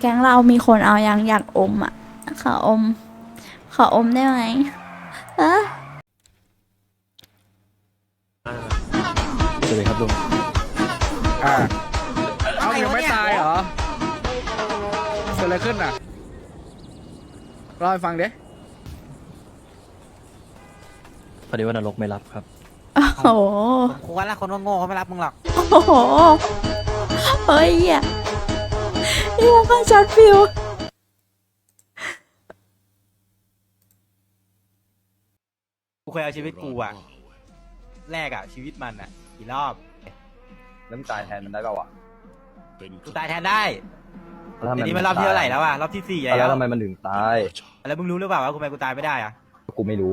แก๊งเรามีคนเอายังอยากอมอะ ขออม ขออมได้ไหมเอะสวัสดีครับลุงอ่าเอายังไม่ตายเหรอเกิดอะไรขึ้นอะเล่าให้ฟังเด้พอดีว่านรกไม่รับครับ โอ้โหผมควรละคนว่าโง่เขาไม่รับมึงหรอก โอ้โห เฮ้ยเหี้ย เฮียก็ช็อตฟิวกูเคยเอาชีวิตกูอะแลกอะชีวิตมันอะกี่รอบน้ำตายแทนมันได้ป่าวะกูตายแทนได้แล้วทำไมแต่นี่มันรอบที่เท่าไหร่แล้วอะรอบที่สี่แล้แล้ววทำไมมันถึงตาย แล้วมึงรู้หรือเปล่าว่ากูทำไมกูตายไม่ได้อะกูไม่รู้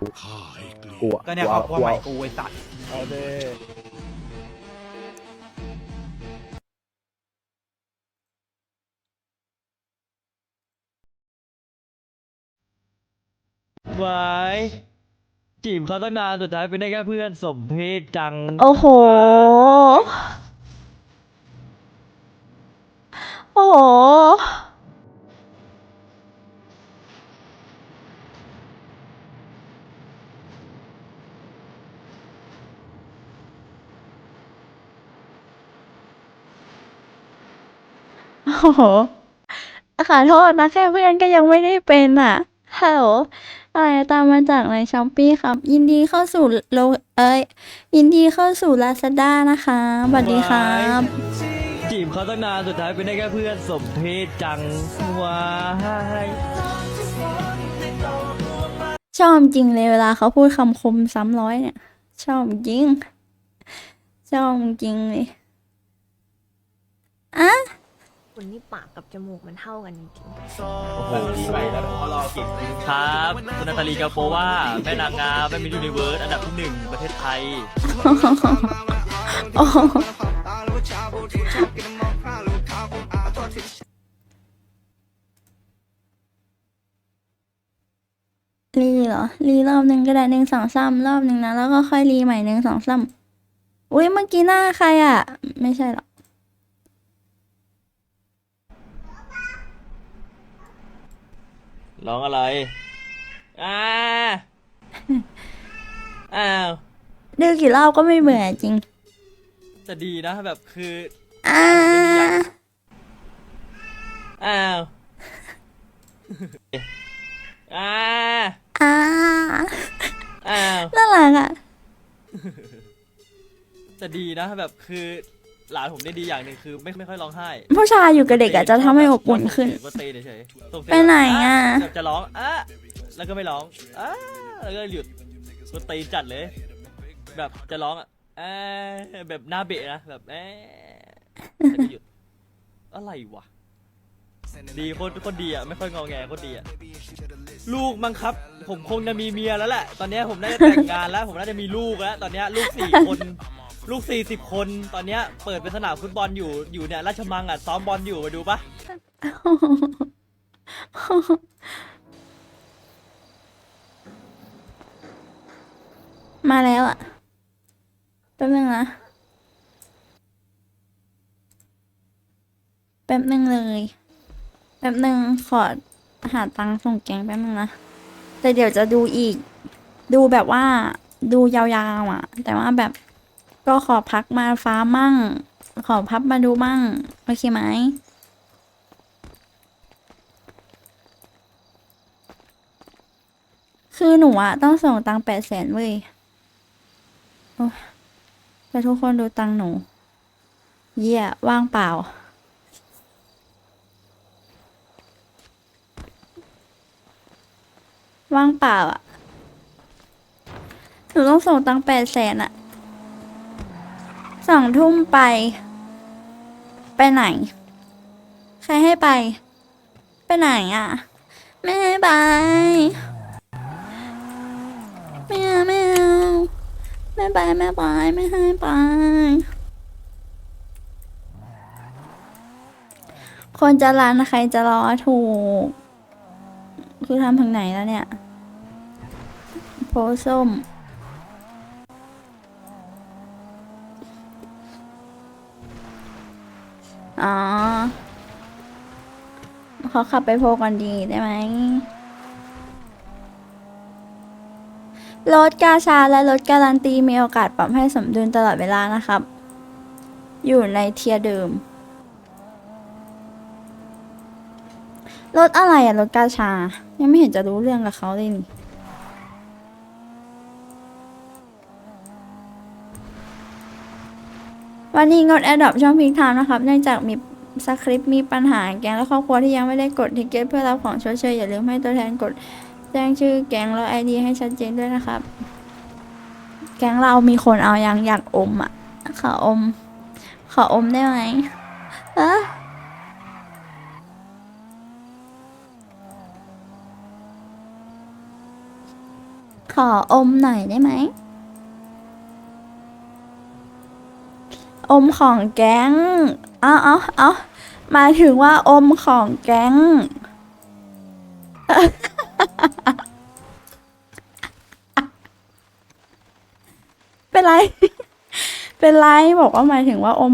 กูอะก็เนี่ยครอบครัวใหม่กูไอ้สัตว์เอาเด้ ไว้จีบเขาตั้งนานสุดท้ายเป็นได้แค่เพื่อนสมเพศจัง โอ้โห โอ้โห โอ้โหขอโทษนะแค่เพื่อนก็ยังไม่ได้เป็นอะฮัลโหล อะไรตามมาจากในช้อปปี้ครับ ยินดีเข้าสู่โลเอ้ยยินดีเข้าสู่ลาซาด้านะคะสวัสดีครับ จีบเขาตั้งนานสุดท้ายเป็นได้แค่เพื่อนสมเพศจังว้ายชอบจริงเลยเวลาเขาพูดคำคมซ้ำร้อยเนี่ย ชอบจริง ชอบจริงเลยอะ คุณนี่ปากกับจมูกมันเท่ากันจริงโอ้โหไปแล้วเขารอกินครับคุณนาตาลีกาโปว่าแม่นางงามแม่มิสยูนิเวิร์สอันดับที่หนึ่งประเทศไทย โอ้โหรีเหรอ รีรอบหนึ่งก็ได้หนึ่งสองสามรอบหนึ่งนะ แล้วก็ค่อยรีใหม่หนึ่งสองสามอุ้ยเมื่อกี้หน้าใครอะ ไม่ใช่หรอก ร้องอะไรอ่าอ้าวดูกี่รอบก็ไม่เบื่อจริง จะดีนะแบบคือ อ่า อ้าวอ่าอ่า อ้าว น่ารักอะ จะดีนะแบบคือ หลานผมได้ดีอย่างหนึ่งคือไม่ไม่ค่อยร้องไห้ผู้ชายอยู่กับเด็กอะจะทำให้อบอุ่นขึ้น ก็เตะเฉยๆส่งเสียงไปไหนอะ แบบจะร้องอะแล้วก็ไม่ร้องอะแล้วก็หยุดก็ตีจัดเลย แบบจะร้องอะอะแบบหน้าเบะนะแบบเอ๊ะแล้วก็หยุดอะไรวะดีโคตรโคตรดีอะไม่ค่อยงอแงโคตรดีอะลูกมั้งครับ ผมคงจะมีเมียแล้วแหละตอนเนี้ยผมน่าจะแต่งงานแล้ว ผมน่าจะมีลูกแล้วตอนเนี้ยลูกสี่คน ลูกสี่สิบคนตอนเนี้ยเปิดเป็นสนามฟุตบอลอยู่อยู่เนี่ยราชมังอะซ้อมบอลอยู่มาดูปะมาแล้วอะแป๊บนึงนะแป๊บนึงเลยแป๊บนึงขอหาตังค์ส่งแกงแป๊บนึงนะแต่เดี๋ยวจะดูอีก ดูแบบว่าดูยาวๆอะ แต่ว่าแบบ ก็ขอพักมาฟ้ามั่ง ขอพับมาดูมั่ง โอเคไหมคือหนูอะต้องส่งตังแปดแสนเว้ยแต่ทุกคนดูตังหนู เยี่ยว่างเปล่า ว่างเปล่าอะหนูต้องส่งตังแปดแสนอะ องทุ่มไป ไปไหน ใครให้ไป ไปไหนอะ ไม่ให้ไปไม่เอาไม่เอาไม่ไปไม่ไปไม่ให้ไป คนจะรันใครจะรอถูก คือทำถึงไหนแล้วเนี่ย โพสต์ส้ม อ๋อขอขับไปโพก่อนดีได้ไหม รถกาชาและรถการันตีมีโอกาสปรับให้สมดุลตลอดเวลานะครับ อยู่ในเทียร์เดิม รถอะไรอะรถกาชา ยังไม่เห็นจะรู้เรื่องกับเขาเลยนี่ วันนี้งดแอดดอปช่องพิงทามนะครับเนื่องจากมีสคริปต์มีปัญหาแก๊งและครอบครัวที่ยังไม่ได้กดทิเก็ตเพื่อรับของชดเชยอย่าลืมให้ตัวแทนกดแจ้งชื่อแก๊งแล้วไอดีให้ชัดเจนด้วยนะครับ แก๊งเรามีคนเอายังอยากอมอะขออม ขออมได้ไหมเอะขออมหน่อยได้ไหม อมของแก๊งเอาเอาเอาหมายถึงว่าอมของแก๊ง เป็นไร เป็นไรบอกว่าหมายถึงว่าอม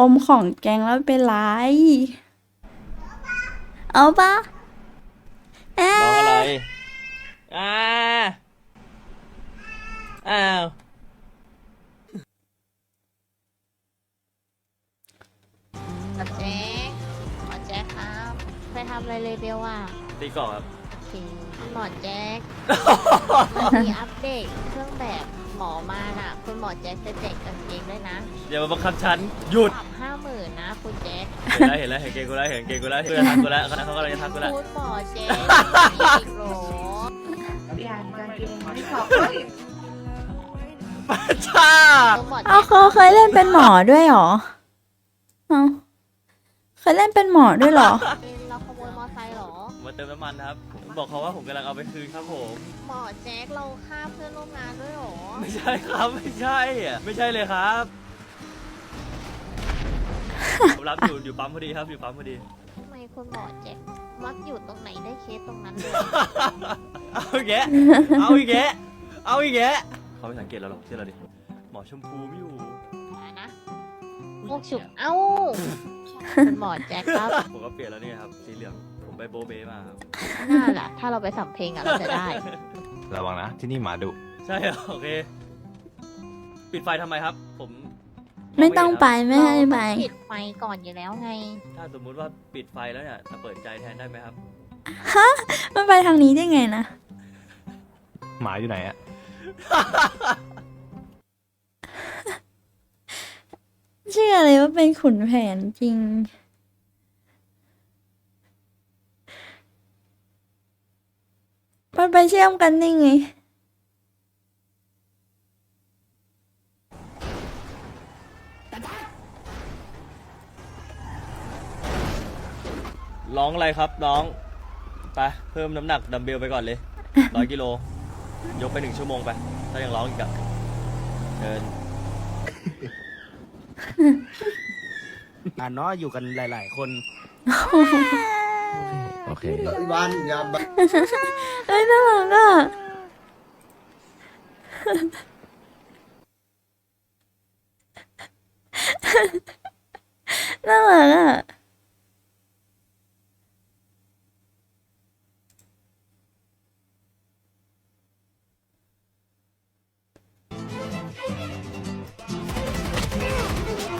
อมของแก๊งแล้วเป็นไร เอาปะเอ๊น้องอะไระอ่า อ้าว กับแจ๊คหมอแจ๊คครับไปทำอะไรเลยเบลว่าตีกรอบครับ โอเคหมอแจ๊คมีอัปเดตเครื่องแบบหมอมาน่ะ คุณหมอแจ๊คจะแจกกางเกงด้วยนะอย่ามาบังคับฉันหยุด ปรับห้าหมื่นนะ คุณแจ๊คเห็นแล้วเห็นแล้วเห็นเกงกูแล้วเห็นเกงกูแล้วเพื่อนทักกูแล้วเขากำลังจะทักกูแล้วคุณหมอแจ๊คอีกโหรอช้าคุณหมอเอาแจ๊คเขาเคยเล่นเป็นหมอด้วยเหรอเอา เคยเล่นเป็นหมอด้วยเหรอ เราขโมยมอไซค์เหรอมาเติมน้ำมันครับบอกเขาว่าผมกำลังเอาไปคืนครับผม หมอแจ๊คเราฆ่าเพื่อนร่วมงานด้วยเหรอ ไม่ใช่ครับไม่ใช่อะไม่ใช่เลยครับ ผมรับอยู่อยู่ปั๊มพอดีครับอยู่ปั๊มพอดี ทำไมคุณหมอแจ๊คมักอยู่ตรงไหนได้เคสตรงนั้นเลย เอาอีกแกะเอาอีกแกะเอาอีกแกะเขาไม่สังเกตเราหรอกเชื่อเราดิหมอชมพูไม่อยู่อะไรนะพวกฉุกเอ้า คุณหมอแจ็คครับผมก็เปลี่ยนแล้วเนี่ยครับสีเหลืองผมไปโบเบมาครับน่าล่ะ ถ้าเราไปสัมเพลงอะเราจะได้ ระวังนะ ที่นี่หมาดุ ใช่เหรอโอเค ปิดไฟทำไมครับ ผมไม่ต้องไปเห็นไม่ให้ไปเราปิดไฟก่อนอยู่แล้วไงครับถ้าสมมุติว่าปิดไฟแล้วเนี่ยจะเปิดใจแทนได้ไหมครับ มันไปทางนี้ได้ไงนะ หมาอยู่ไหนอะ เชื่อเลยว่าเป็นขุนแผนจริง มันไปเชื่อมกันได้ไงร้องอะไรครับน้อง ไป เพิ่มน้ำหนักดัมเบลไปก่อนเลยร้อยกิโล ยกไปหนึ่งชั่วโมงไป ถ้ายังร้องอีกอะเดิน อ่าเนาะอยู่กันหลาย ๆ คน โอเค วันยามเอ้ยน่ารักอะน่ารักอะ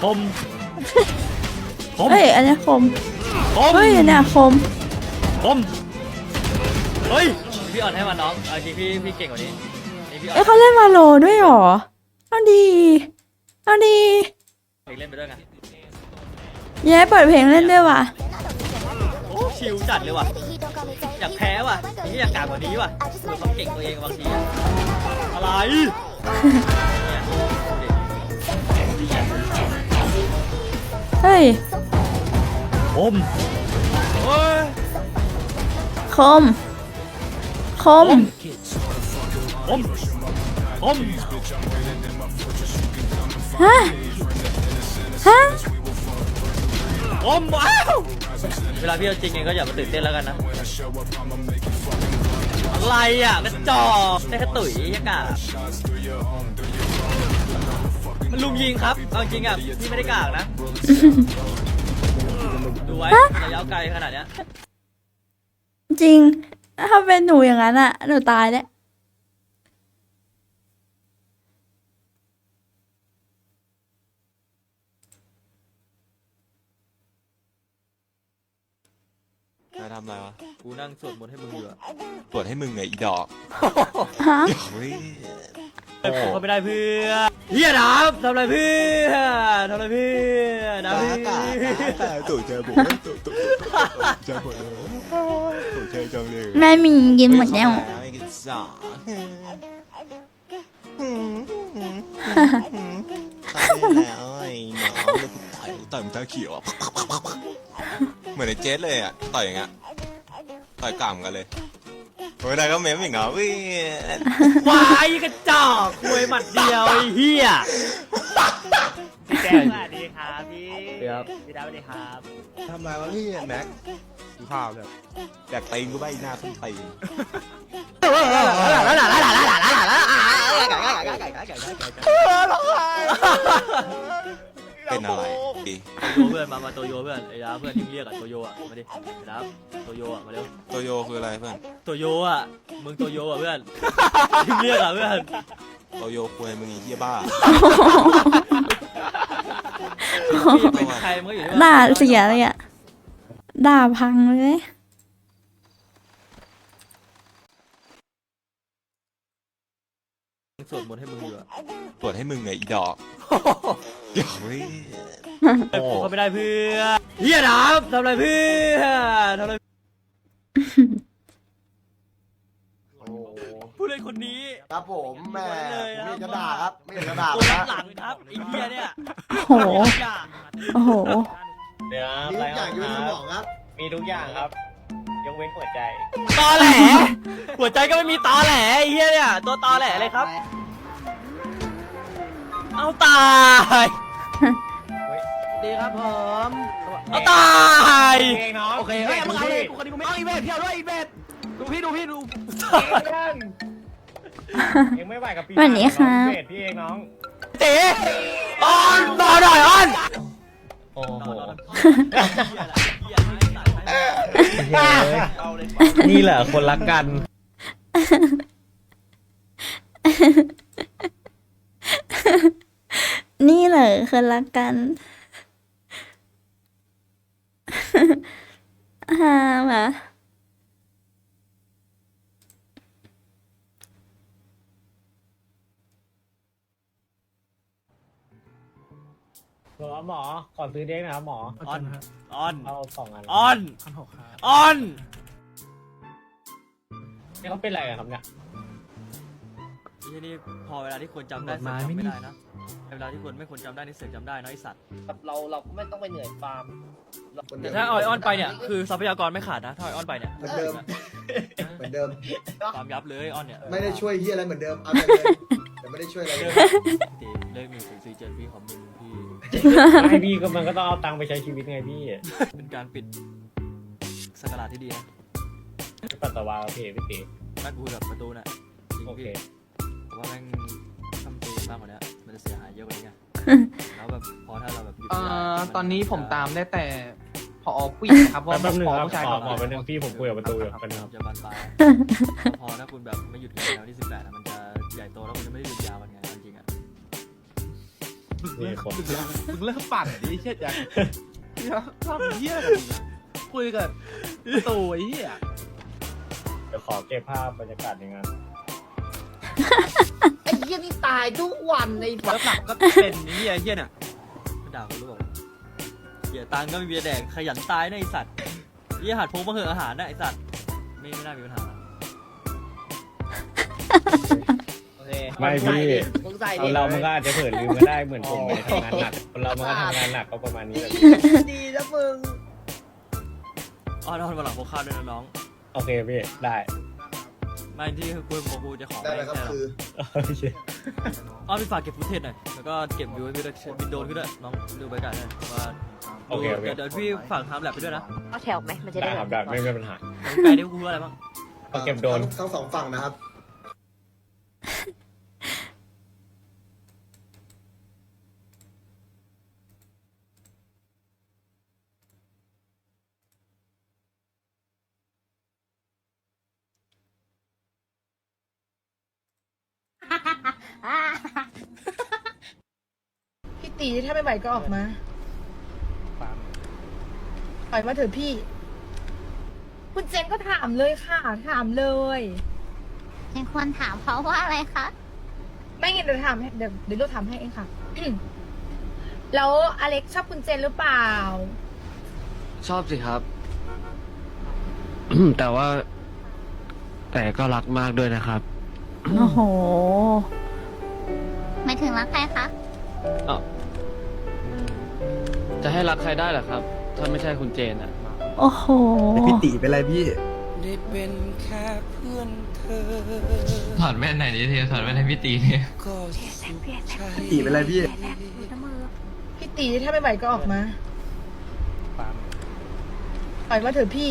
คมคมเฮ้ยอันเนี้ยคมคมเฮ้ยอันเนี้ยคมคมเฮ้ยพี่อ่อนให้มาน้องเอาจริงพี่พี่เก่งกว่านี้นี่พี่อ่อเอ้ยนเขาเล่นวาโลด้วยเหรอเอาดีเอาดีเพลงเล่นไปด้วยไงย้ายเปิดเพลงเล่นด้วยว่ะโอ้ชิลจัดเลยว่ะอยากแพ้ว่ะนี่อยากกากกว่านี้ว่ะเหมือนความเก่งตัวเองบางทีอะอะไร ฮ้ยคมเฮ้ยคม คมคมคมฮะ ฮะคมว้าวเวลาพี่เอาจริงเองก็อย่ามาตื่นเต้นแล้วกันนะ อะไรอะกระจอกได้แค่ตุ๋ยยากา มันลุมยิงครับ เอาจริงอะพี่ไม่ได้กากนะ ดูไว้ระยะไกลขนาดเนี้ย จริง ถ้าเป็นหนูอย่างนั้นอะหนูตายแล้วจะทำอะไรวะกูนั่งสวดมนต์ให้มึงอยู่อะตรวจให้มึงไงอีดอกฮะ เฮ้ย กูก็ไม่ได้เพื่อนเฮียดับทำอะไรเพื่อนทำอะไรเพื่อนดับเพื่อนตู่เจอบุกตู่ตู่เจอหมดเลยตู่เจอจังเลยแม่มีกินหมดแล้วไอ้กินสาตายแล้วไอ้หนาวแล้วกูต่อยต่อยมันตาเขียวอะเหมือนไอ้เจสเลยอะต่อยอย่างเงี้ยต่อยกล่ำกันเลย โอ้ยนายก็เม้มอีกเหรอพี่ควายกระจอกควยหมัดเดียวไอ้เฮียพี่แจ๊สวัสดีครับพี่ครับพี่ดาวสวัสดีครับทำไรวะพี่แม็กดูภาพแบบแดกตีนกูไปหน้าขึ้นตีนเป็นอะไร ดีโยเพื่อนมามาโตโยเพื่อนไอ้ดาวเพื่อนที่เรียกอะโตโยอะมาดิไอ้ดาวโตโยอะมาเร็วโตโยคืออะไรเพื่อนโตโยอะมึงโตโยอะเพื่อนที่เรียกอะเพื่อนโตโยคุยมึงอีเหี้ยบ้าพี่เป็นใครมันก็อยู่ที่ว่าด่าเสียเลยอะด่าพังเลย สวดมนต์ให้มึงอยู่อะตรวจให้มึงไงอีดอกเฮ้ยกูก็ไม่ได้เพื่อนเฮียดับทำอะไรเพื่อนทำอะไรผู้เล่นคนนี้ ครับผมแหม่เลยนะไม่กระดาษครับไม่กระดาษตัวนะหลังครับไอ้เฮียเนี่ยโอ้โหโอ้โห เดี๋ยวมีทุกอย่างอยู่ในสมองครับ มีทุกอย่างครับ ยกเว้นหัวใจ ตอแหล หัวใจก็ไม่มีตอแหลไอ้เฮียเนี่ยตัวตอแหลเลยครับ เอาตาย ดีครับผมเอาตายเองน้องโอเคเฮ้ยมึงเอาเลยกูคนนี้กูไม่เอาอีเวนต์เที่ยวด้วยอีเวนต์ดูพี่ดูพี่ดูยังไม่ไหวกับปีสวัสดีครับเวทพี่เองน้อง เต๋ออนต่อหน่อยออน โอ้โหเอาเลย นี่แหละคนรักกัน นี่เหรอคนรักกันฮามา หมอขอซื้อเด้งนะครับหมอออน ออน เอาสองอันออนออนนี่เขาเป็นอะไรกันครับเนี่ยไอ้นี่พอเวลาที่ควรจำได้เสือกจำไม่ได้นะเวลาที่ควรไม่ควรจำได้นี่เสือกจำได้นะไอสัตว์เราเราก็ไม่ต้องไปเหนื่อยฟาร์มแต่ถ้าออยออนไปเนี่ยคือทรัพยากรไม่ขาดนะถ้าออยออนไปเนี่ยเหมือนเดิม เหมือนเดิม ความยับเลยออนเนี่ยไม่ได้ช่วยเฮียอะไรเหมือนเดิม เอาแต่เงินแต่ไม่ได้ช่วยอะไรเลยตี เลขหนึ่งศูนย์สี่เจ็ดพี่ของมึงพี่ ไม่พี่ก็มันก็ต้องเอาตังค์ไปใช้ชีวิตไงพี่เป็นการปิดสกราดที่ดีนะปัตตวาโอเคพี่ตีแม่งกูแบบประตูน่ะจริงโอเคพี่ผมว่าแม่งทำตีมากกว่านี้มันจะเสียหายเยอะกว่านี้ไง แล้วแบบพอถ้าเราแบบหยุดเอ่ไม่ได้อมัตอนนี้ผมตามได้แต่พอผู้หญิงนะครับเพราะแป๊บนึงพอครับผู้ชายหมก่ออนหมอเป็นหนึ่งพี่ผมคุยกับประตูอยู่กันครับจะบานปลาย พอถ้าคุณแบบไม่หยุดกันแล้วที่สิบแปดมันจะใหญ่โตแล้วคุณจะไม่ได้หยุดยาวมันไง เอาจริงๆอะนี่คนมึงเลิกปั่นดิเชี่ยจังทำเหี้ยอะไรมึงอะคุยกับประตูไอ้เหี้ยเดี๋ยวขอเก็บภาพบรรยากาศในงานไอ้เฮียนี่ตายทุกวันในแล้วหลักก็เป็นเฮียเฮียเนี่ยมันด่าคุณรู้เปล่าเฮียตังค์ก็ไม่มีแดกขยันตายนะไอสัตว์เฮียหัดพงมาเหอะอาหารนะไอสัตว์ไม่ไม่น่ามีปัญหาโอเค ไม่พี่มึงใส่เอาดิเรามันก็อาจจะเผลอลืมก็ได้เหมือนผมไปทำงานหนักคนเรามันก็ทำงานหนักก็ประมาณนี้แหละดีนะมึงอ้อนอ้อนมาหลังพวกข้าวด้วยนะน้อง โอเคพี่ได้ไม่ที่กูบอกกูจะขอได้ไม่แล้วครับใช่หรอกคือโอเคอ้อนพี่ฝากเก็บฟุตเทจหน่อย แล้วก็เก็บวิวให้พี่ด้วยบินโดรนพี่ด้วยน้องดูไปกันนะว่าโอเคโอเคเดี๋ยวเดี๋ยวพี่ฝากทำแลบไปด้วยนะเอาแถวไหมมันจะได้ได้ครับแบได้บไม่มีปัญหา ไกลได้กูรู้อะไรบ้างเอาเก็บโดรนทั้งทั้งสองฝั่งนะครับ พี่ตี ถ้าไม่ไหวก็ออกมาปล่อยมาเถอะพี่ คุณเจนก็ถามเลยค่ะ ถามเลยยังควรถามเขาว่าอะไรคะ ไม่งั้นเดี๋ยวถามให้เดี๋ยวเดี๋ยวลูกถามให้เองค่ะ แล้วอเล็กชอบคุณเจนหรือเปล่า ชอบสิครับ แต่ว่า แต่ก็รักมากด้วยนะครับ โอ้โหไม่ถึงรักใครคะ จะให้รักใครได้เหรอครับ ถ้าไม่ใช่คุณเจนอะโอ้โหพี่ตีเป็นไรพี่ ได้เป็นแค่เพื่อนเธอ ถอดแว่นไหนดิเทถอดแว่นให้พี่ตีเนี่ยก็สุขใจตีเป็นไรพี่ พี่ตีถ้าไม่ไหวก็ออกมาปล่อยมาเถอะพี่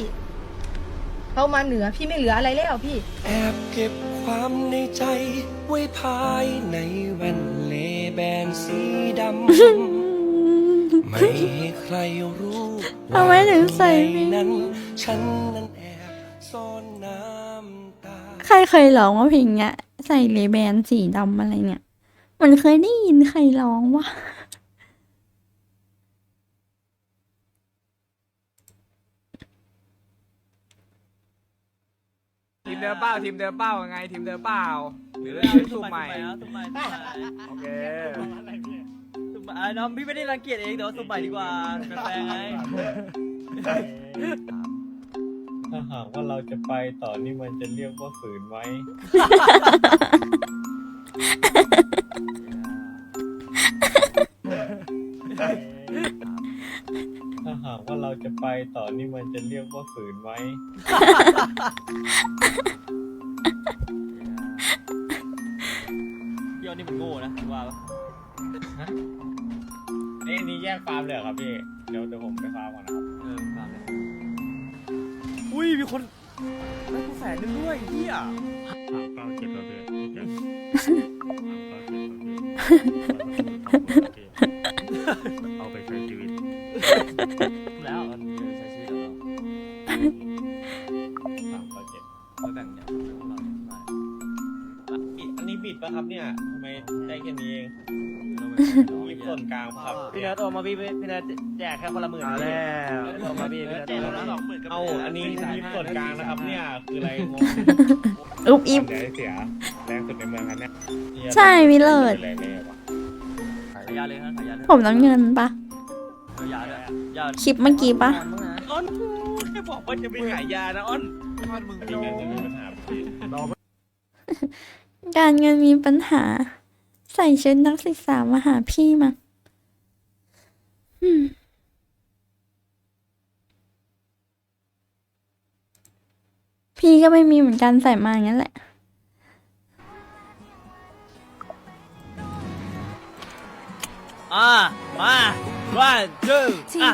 เขามาเหนือพี่ไม่เหลืออะไรแล้วพี่ แอบเก็บความในใจ ไว้ภายในแว่นเลแบนสีดำ ไม่ให้ใครรู้ทำไมถึงใส่ว่าไม่ในนั้นฉันนั้นแอบซ่อนน้ำตาใครเคยร้องว่าเพลงเนี้ย ใส่เลแบนสีดำอะไรเนี่ย มันเคยได้ยินใครร้องวะทีมเดิมเป้าทีมเดิมเป้ายังไงทีมเดิมเป้าหรือเอาที่สูบใหม่สุ่มใหม่สุ่มใหม่ โอเคสุ่มใหม่ อะน้องพี่ไม่ได้รังเกียจเองเดี๋ยวสุ่มใหม่ดีกว่าแฟร์ๆไงถ้าหากว่าเราจะไปต่อนี่มันจะเรียกว่าฝืนไหมถ้าหากว่าเราจะไปต่อนี่มันจะเรียกว่าฝืนไหมเดี๋ยวนี่มันโง่นะว่าปะ เอ้ยนี่แยกฟาร์มเลยเหรอครับพี่ เดี๋ยวเดี๋ยวผมไปฟาร์มก่อนนะครับ เออฟังเลยอุ้ยมีคนได้กูแสนหนึงด้วยเฮียเอา ครับพี่เนิร์ดโอนมาพี่พี่เนิร์ดแจกแค่คนละหมื่นเอาแล้วโอนมาพี่พี่เนิร์ดโอนมาสองหมื่นเอาอันนี้มีส่วนกลางนะครับเนี่ยคืออะไรงงอุบอิบเดี๋ยวเสียแรงสุดในเมืองครับเนี่ยใช่วิเลิศแรงเลยวะขายยาเลยนะขายยาเลยผมน้ำเงินปะเอายาด้วยยาคลิปเมื่อกี้ปะอ้อนแค่บอกว่าจะไปขายยานะอ้อนมีเงินจะมีปัญหาพี่การเงินมีปัญหา ใส่ชุดนักศึกษามาหาพี่มาอืม พี่ก็ไม่มีเหมือนกันใส่มาอย่างนั้นแหละ อะมา one two อะ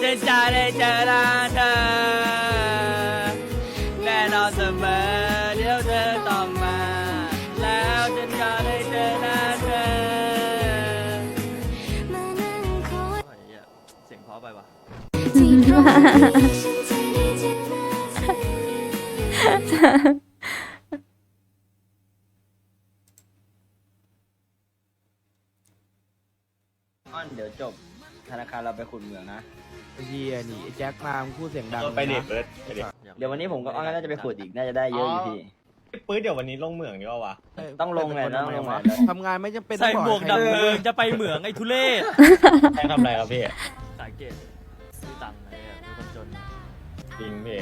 เจนจะได้เจอหน้าเธอแน่นอนเสมอะอ้อนเดี๋ยวจบธนาคารเราไปขุดเหมืองนะ เฮียนี่ไอ้แจ็คมามึงพูดเสียงดังไปเด็ดนะเบิร์ดไปเด็ดเดี๋ยววันนี้ผมก็อ้อนก็น่าจะไปขุดอีกน่าจะได้เยอะอยู่พี่ ปื๊ดเดี๋ยววันนี้ลงเหมืองดีกว่าวะ ต้องลงเลยนะต้องลงเลยทำงานไม่จำเป็นใส่ต้องหมวกให้ดำใครเมืองจะไปเหมืองไอ้ทุเรศแค่ทำอะไรครับพี่ สายเกต จริงพี่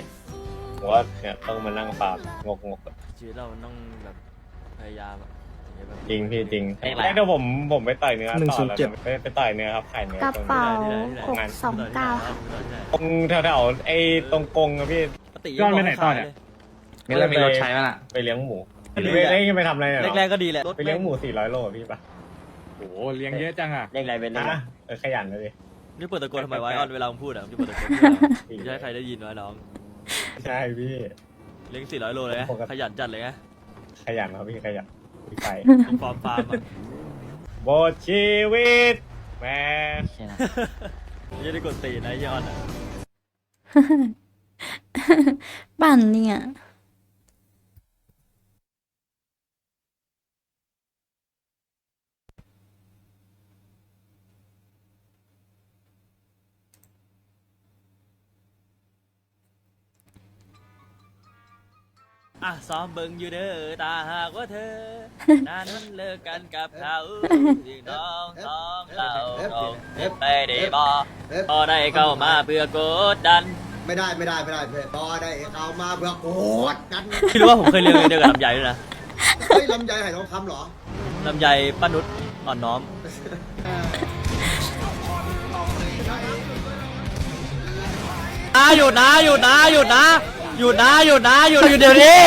ผมว่าเนี่ยต้องมานั่งฟาร์มงกงกชีวิตเรามันต้องแบบพยายามอะถึงจะแบบจริงพี่จริงเลขอะไรแรกเดี๋ยวผมผมไปต่อยเนื้อหนึ่งต่อศูนย์แล้วเจ็ดไปไปต่อยเนื้อครับขายเนื้อกระเป๋าที่ไหนที่ไหนหกสองเก้าค่ะ ตรงแถวๆไอ้ตรงกงอะพี่ปกติยังบอกให้ขายเลยงั้นเรามีรถใช้ไหมล่ะ ไปเลี้ยงหมูไปเลี้ยงไปทำอะไรเนี่ยแรกๆก็ดีแหละ ไปเลี้ยงหมูสี่ร้อยโลอะพี่ปะโอ้โหเลี้ยงเยอะจังอะเลขอะไรเป็นเลขอะไรอะเออขยันเลยดิ นี่เปิดตะโกนทำไมวะไอ้ออนเวลามึงพูดอะมึงจะเปิดตะโกนเพื่ออะไรไม่ใช่ใครได้ยินวะน้องใช่พี่ เลี้ยงสี่ร้อยโลเลยนะปกติ ขยันจัดเลยนะขยันครับพี่ขยันพี่ไปตรงฟาร์มฟาร์มอะโบทชีวิตแม่ใช่นะไม่ได้กดตีนนะไอ้ยออนอะปั่นเนี่ย อะซ้อมเบิ่งอยู่เด้อตาหากว่าเธอ นั้นเลิกกันกับเขาพี่น้องสองเราเป็นไปได้บ่พอได้เข้ามาเพื่อกดดัน ไม่ได้ไม่ได้ไม่ได้เพื่อนบอได้เอามาเบื่อโกรธกันพี่รู้ว่าผมเคยเรียนเดียวกับลำไยด้วยนะเฮ้ยลำไยไหทองคำเหรอลำไยป้านุชอ่อนน้อมนะหยุดนะหยุดนะหยุดนะ หยุดนะหยุดนะหยุดหยุดเดี๋ยวนี้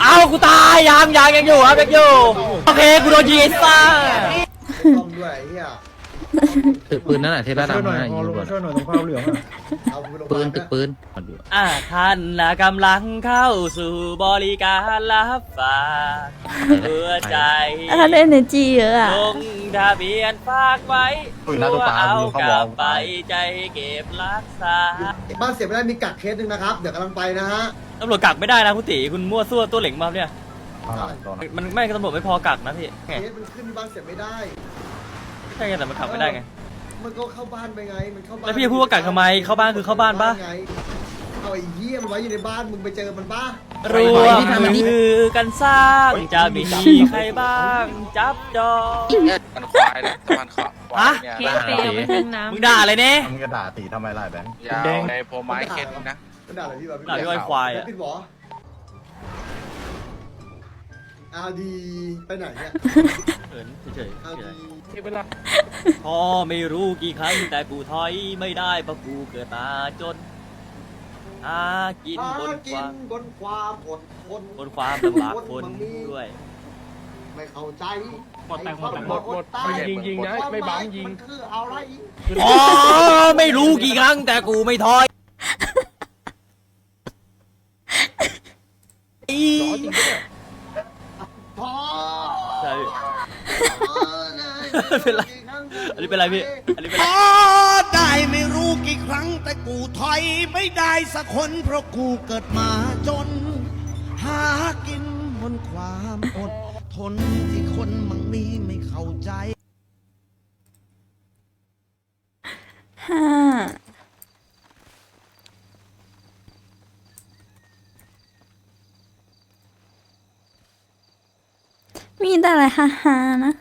เอากูตายยังยังยังอยู่ครับยังอยู่ โอเคกูโดนยิงไอ้ซ่า ต้มด้วยไอ้เฮีย ตึกปืนนั่นแหละที่ด้านหลังนั่นน่ะยิงบอลช่วยหน่อยตรงข้าวเหลืองเอาไปโรงพยาปืบานลตึกปืนมาดูอ่าท่านนะกำลังเข้าสู่บริการรับฝากหัวใจถ้าเล่นเนจีเยอะอะลงทะเบียนฝากไว้ตัวเอากลับไปใจเก็บรักษาบ้านเสียไม่ได้มีกักเคสหนึ่งนะครับ เดี๋ยวกำลังไปนะฮะตำรวจกักไม่ได้นะคุณตีคุณมั่วซั่วตัวเหล็งมาเนี่ย มันไม่ตำรวจไม่พอกักนะพี่ไงเคสมันขึ้นที่บ้านเสียไม่ได้ ใช่ไงแต่มันกักไม่ได้ไง มันก็เข้าบ้านไปไง มันเข้าบ้านแล้วพี่จะพูดว่ากักทำไมเข้าบ้านคือเข้าบ้านปะ ไงเอาไอ้เหี้ยมันไว้อยู่ในบ้านมึงไปเจอมันปะรวมมือกันสร้างจะมีใครบ้าง จับจองมันควายนะตะมันขอบฮะเนี่ยเคสเปย์มันทั้งน้ำมึงด่าอะไรเนี่ยมึงกระด่าตีทำไมล่ะแบงค์ยาวในโพไม้เข็ดนะ มันด่าอะไรพี่วะพี่ด่าพี่อ้อยควายแล้วอะปิดหวอเอาดีไปไหนเนี่ยเขินเฉยเอาดีๆพ่อไม่รู้กี่ครั้งแต่กูถอยไม่ได้เพราะกูเกิดมาจนหากินหาบนกิควานมบนความอดทนบนความลำบากคนด้วย ไม่เข้าใจหมดแต่หมดแต่หมดหมดตายยิงยิงนะไม่บังยิง มันคืออะไรอ๋อไม่รู้กี่ครั้งแต่กูไม่ถอยอี พอ ใช่ พอนะ เป็นไร อันนี้เป็นไรพี่ อันนี้เป็นไรได้ไม่รู้กี่ครั้งแต่กูถอยไม่ได้สักคนเพราะกูเกิดมาจน หากินบนความอดทนที่คนมั่งมีไม่เข้าใจ ห้ามีแต่อะไรฮาฮาๆนะ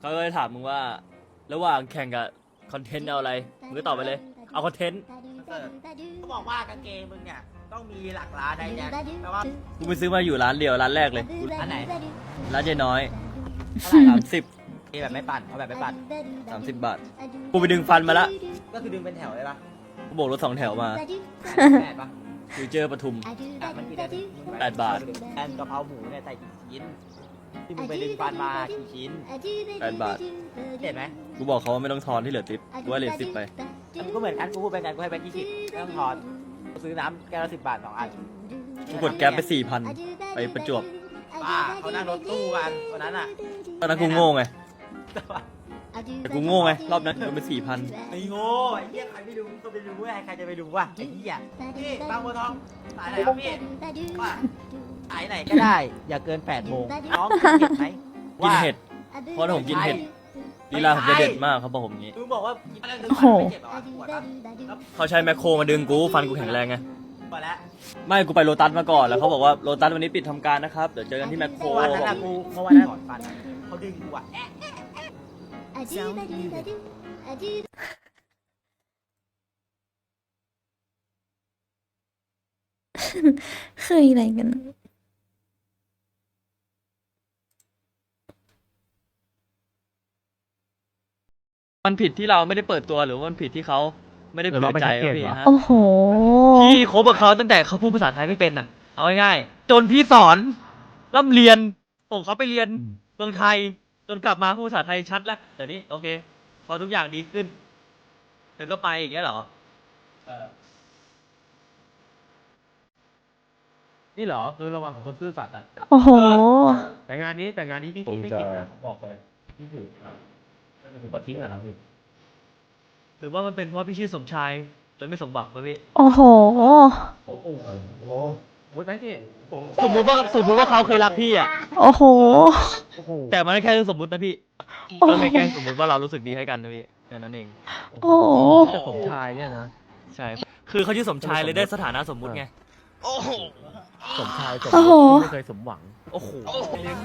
เขาก็เลยถามมึงว่า ระหว่างแข่งกับคอนเทนต์เอาอะไรมึงก็ตอบไปเลย เอาคอนเทนต์เขาบอกว่ากางเกงมึงเนี่ยต้องมีหลักล้านได้แจ็คแปลว่ากูไปซื้อมาอยู่ร้านเดียวร้านแรกเลยกูอันไหนร้านเจ๊น้อยเท่าไหร่ครัสาบมสิบเอแบบไม่ปั่นเอาแบบไม่ปั่นสามสิบบาทกูไปดึงฟันมาละก็คือดึงเป็นแถวเลยปะกูโบกรถสองแถวมาแปดปะฟิวเจอร์ปทุมอะมันกี่ได้แปดบาทแอนกะเพราหมูเนี่ยใส่กี่ชิ้น ที่มึงไปดึงฟันมากี่ชิ้น แปดบาท เห็นไหมกูบอกเขาว่าไม่ต้องทอนที่เหลือติปกูให้เหลือสิบไป อันก็เหมือนกันกูพูดไปกันกูให้ไปกี่สิบไม่ต้องทอนกูซื้อน้ำแก้วละสิบบาทสองอันกูกดแก๊ปไปสี่พันไปประจวบป้าเขานั่งรถตู้กันวันนั้นอะตอนนั้นกูโง่ไง แต่กูโง่ไงรอบนั้นโดนไปสี่พันไอ้โง่ไอ้เหี้ยใครไม่ดูก็ไปดูเว้ยใครจะไปดูวะไอ้เหี้ยพี่บางบัวทองสายไหนครับพี่ว่า สายไหนก็ได้ อย่าเกินแปดโมงน้องกินเห็ดไหมกินเห็ด เพราะถ้าผมกินเห็ด ลีลาผมจะเด็ดมากเขาบอกผมอย่างงี้ มึงบอกว่ากินอะไรดึงโอ้ฟัโหนไม่เจ็บเหรอวะปวดปะเขาใช้แมคโครมาดึงกู ฟันกูแข็งแรงไง ปวดแล้วไม่กูไปโลตัสมาก่อนแล้วเขาบอกว่าโลตัสวันนี้ปิดทำการนะครับ เดี๋ยวเจอกันที่แมคโครเมื่อวันนั้นบออะกกูเมื่อวันนั้นถอนฟันอะเขาดึงกูอะแอะคืออะไรกัน มันผิดที่เราไม่ได้เปิดตัวหรือว่ามันผิดที่เขาไม่ได้เปิดใจวะพี่ฮะโอ้โห พี่คบกับเขาตั้งแต่เขาพูดภาษาไทยไม่เป็นอะ เอาง่ายๆจนพี่สอนร่ำเรียนส่งเขาไปเรียนเมืองไทย จนกลับมาพูดภาษาไทยชัดแล้วเดี๋ยวนี้โอเค พอทุกอย่างดีขึ้นเธอก็ไปอย่างเงี้ยเหรอนี่เหรอคือระวังของคนซื่อสัตย์อะโอ้โห แต่งานนี้แต่งานนี้พี่ไม่กินนะบอกเลย พี่ถือครับผมก็ทิ้งอะครับพี่หรือว่ามันเป็นเพราะพี่ชื่อสมชายเลยไม่สมหวังป่ะพี่โอ้โห โอ้โหโอ้โหไหมพี่โอ้โหสมมติว่าสมมติว่าเขาเคยรักพี่อะ โอ้โหโอ้โหแต่มันแค่สมมตินะพี่โอ้โห ก็แค่สมมติว่าเรารู้สึกดีให้กันนะพี่แค่นั้นเองโอ้โห แต่สมชายเนี่ยนะใช่คือเขาชื่อสมชายเลยได้สถานะสมมุติไงสมชายสมโอ้โหที่ไม่เคยสมหวัง โอ้โห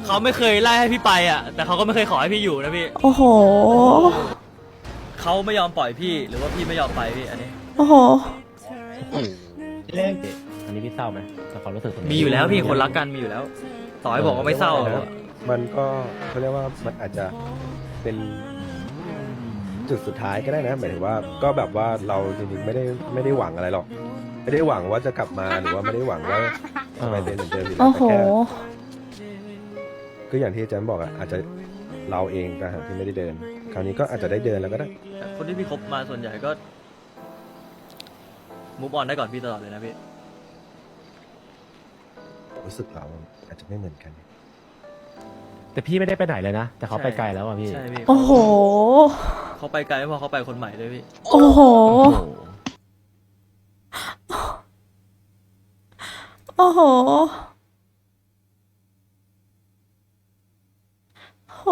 เขาไม่เคยไล่ให้พี่ไปอะ แต่เขาก็ไม่เคยขอให้พี่อยู่นะพี่โอ้โห เขาไม่ยอมปล่อยพี่หรือว่าพี่ไม่ยอมไปพี่อันนี้ โอ้โหเล่นอันนี้พี่เศร้าไหมแต่ความรู้สึกตรงนี้มีอยู่แล้วพี่คนรักกันมีอยู่แล้ว ต่อให้บอกว่าไม่เศร้าอะ มันก็เขาเรียกว่ามันอาจจะเป็นจุดสุดท้ายก็ได้นะหมายถึงว่าก็แบบว่าเราจริงๆไม่ได้ไม่ได้หวังอะไรหรอก ไม่ได้หวังว่าจะกลับมาหรือว่าไม่ได้หวังว่าจะไปเป็นเหมือนเดิมอยู่แล้โอ้วโห แต่แค่ ก็อย่างที่อาจารย์บอกอะอาจจะเราเองต่างหากที่ไม่ได้เดิน คราวนี้ก็อาจจะได้เดินแล้วก็ได้แต่คนที่พี่คบมาส่วนใหญ่ก็มุกออนได้ก่อนพี่ตลอดเลยนะพี่ รู้สึกเราอาจจะไม่เหมือนกัน แต่พี่ไม่ได้ไปไหนเลยนะ แต่เขาไปไกลแล้วอะพี่ใช่พี่โอ้โห เขาไปไกลไม่พอเขาไปคนใหม่ด้วยพี่ โอ้โห โอ้โห โห